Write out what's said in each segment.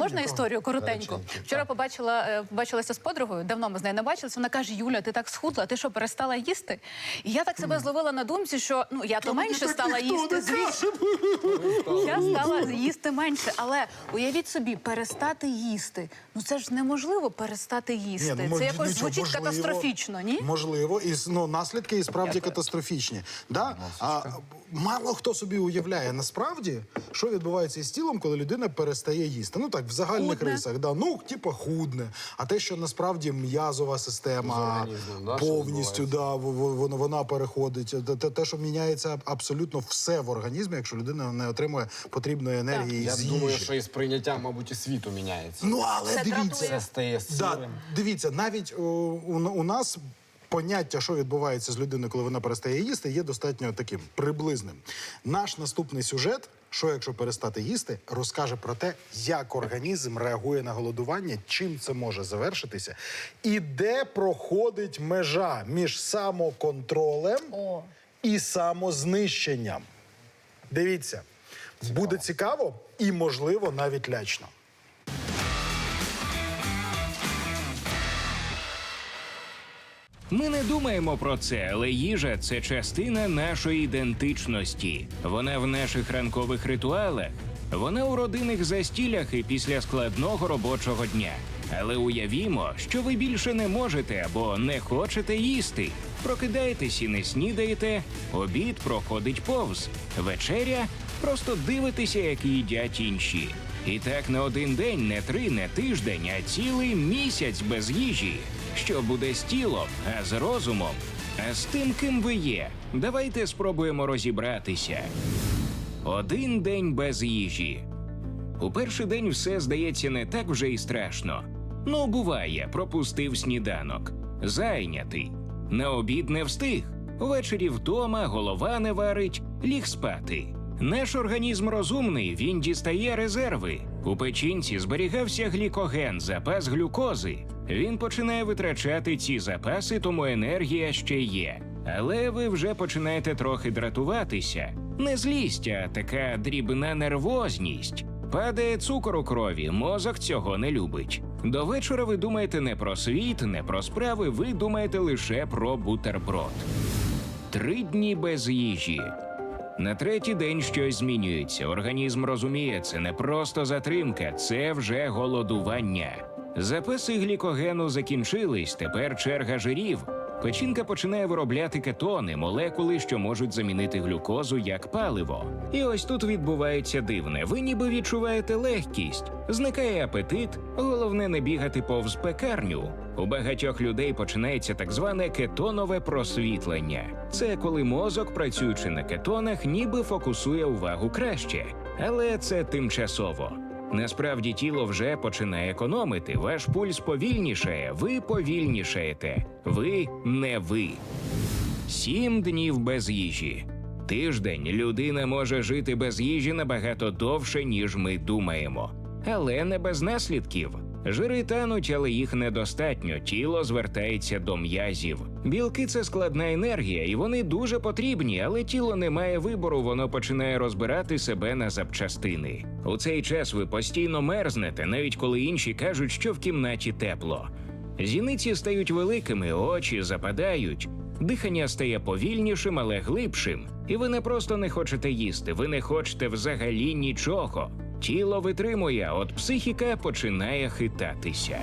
можна історію коротеньку? Вчора побачила, е, побачилася з подругою, давно ми з нею не бачилися. Вона каже: Юля, ти так схудла, ти що перестала їсти? І я так себе зловила на думці, що ну я то менше стала їсти. Звісно, я стала їсти менше. Але уявіть собі, перестати їсти. Ну це ж неможливо перестати їсти. Ні, ну, це якось звучить можливо, катастрофічно, ні? Можливо, і ну, наслідки і справді катастрофічні. Да? А, мало хто собі уявляє насправді, що відбувається із тілом, коли людина перестає їсти. Ну так, в загальних Худне. рисах, да. ну, типу, худне. А те, що насправді м'язова система да, повністю да, вона, вона переходить. Те- Те, те, що міняється абсолютно все в організмі, якщо людина не отримує потрібної енергії Я з думаю, що і сприйняття, мабуть, і світу міняється. Ну, але Це дивіться. Це стає Да, дивіться, навіть о, у, у нас поняття, що відбувається з людиною, коли вона перестає їсти, є достатньо таким приблизним. Наш наступний сюжет. Що якщо перестати їсти, розкаже про те, як організм реагує на голодування, чим це може завершитися, і де проходить межа між самоконтролем О. і самознищенням. Дивіться, буде цікаво і, можливо, навіть лячно. Ми не думаємо про це, але їжа це частина нашої ідентичності. Вона в наших ранкових ритуалах, вона у родинних застілях і після складного робочого дня. Але уявімо, що ви більше не можете або не хочете їсти. Прокидаєтесь і не снідаєте, обід проходить повз, вечеря просто дивитеся, як їдять інші. І так не один день, не три, не тиждень, а цілий місяць без їжі. Що буде з тілом, а з розумом, а з тим, ким ви є. Давайте спробуємо розібратися. Один день без їжі. У перший день все здається не так вже й страшно. Ну, буває, пропустив сніданок. Зайнятий. На обід не встиг. Ввечері вдома, голова не варить, ліг спати. Наш організм розумний, він дістає резерви. У печінці зберігався глікоген, запас глюкози. Він починає витрачати ці запаси, тому енергія ще є. Але ви вже починаєте трохи дратуватися. Не злість, а така дрібна нервозність. Падає цукор у крові, мозок цього не любить. До вечора ви думаєте не про світ, не про справи, ви думаєте лише про бутерброд. Три дні без їжі. На третій день щось змінюється. Організм розуміє, це не просто затримка, це вже голодування. Записи глікогену закінчились, тепер черга жирів. Печінка починає виробляти кетони, молекули, що можуть замінити глюкозу як паливо. І ось тут відбувається дивне. Ви ніби відчуваєте легкість, зникає апетит, головне не бігати повз пекарню. У багатьох людей починається так зване кетонове просвітлення. Це коли мозок, працюючи на кетонах, ніби фокусує увагу краще, але це тимчасово. Насправді тіло вже починає економити. Ваш пульс повільнішає, ви повільнішаєте. Ви не ви. Сім днів без їжі. Тиждень людина може жити без їжі набагато довше, ніж ми думаємо, але не без наслідків. Жири тануть, але їх недостатньо. Тіло звертається до м'язів. Білки це складна енергія, і вони дуже потрібні, але тіло не має вибору, воно починає розбирати себе на запчастини. У цей час ви постійно мерзнете, навіть коли інші кажуть, що в кімнаті тепло. Зіниці стають великими, очі западають. Дихання стає повільнішим, але глибшим. І ви не просто не хочете їсти, ви не хочете взагалі нічого. Тіло витримує, от психіка починає хитатися.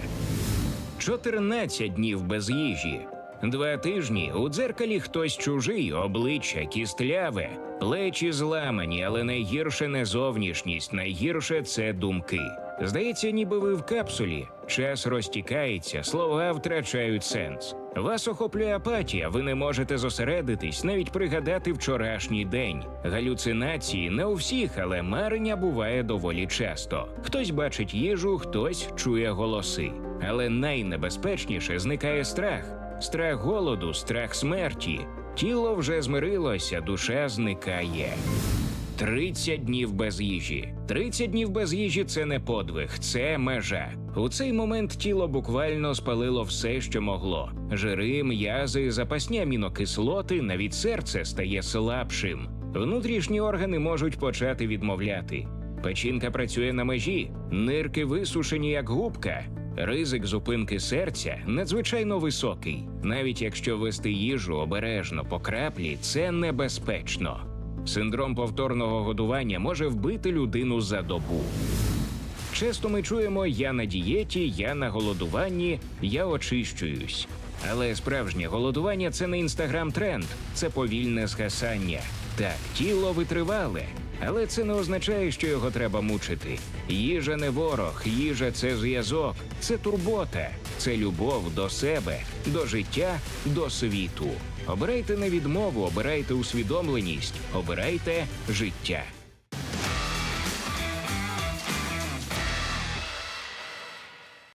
14 днів без їжі. Два тижні у дзеркалі хтось чужий, обличчя кістляве, плечі зламані, але найгірше не зовнішність, найгірше це думки. Здається, ніби ви в капсулі. Час розтікається, слова втрачають сенс. Вас охоплює апатія, ви не можете зосередитись, навіть пригадати вчорашній день. Галюцинації не у всіх, але марення буває доволі часто. Хтось бачить їжу, хтось чує голоси. Але найнебезпечніше зникає страх. Страх голоду, страх смерті. Тіло вже змирилося, душа зникає. 30 днів без їжі. 30 днів без їжі це не подвиг, це межа. У цей момент тіло буквально спалило все, що могло: жири, м'язи, запасні амінокислоти, навіть серце стає слабшим. Внутрішні органи можуть почати відмовляти. Печінка працює на межі, нирки висушені як губка. Ризик зупинки серця надзвичайно високий. Навіть якщо вести їжу обережно по краплі, це небезпечно. Синдром повторного годування може вбити людину за добу. Часто ми чуємо я на дієті, я на голодуванні, я очищуюсь. Але справжнє голодування це не інстаграм-тренд, це повільне згасання. Так, тіло витривале, але це не означає, що його треба мучити. Їжа не ворог, їжа це зв'язок, це турбота, це любов до себе, до життя, до світу. Обирайте не відмову, обирайте усвідомленість, обирайте життя.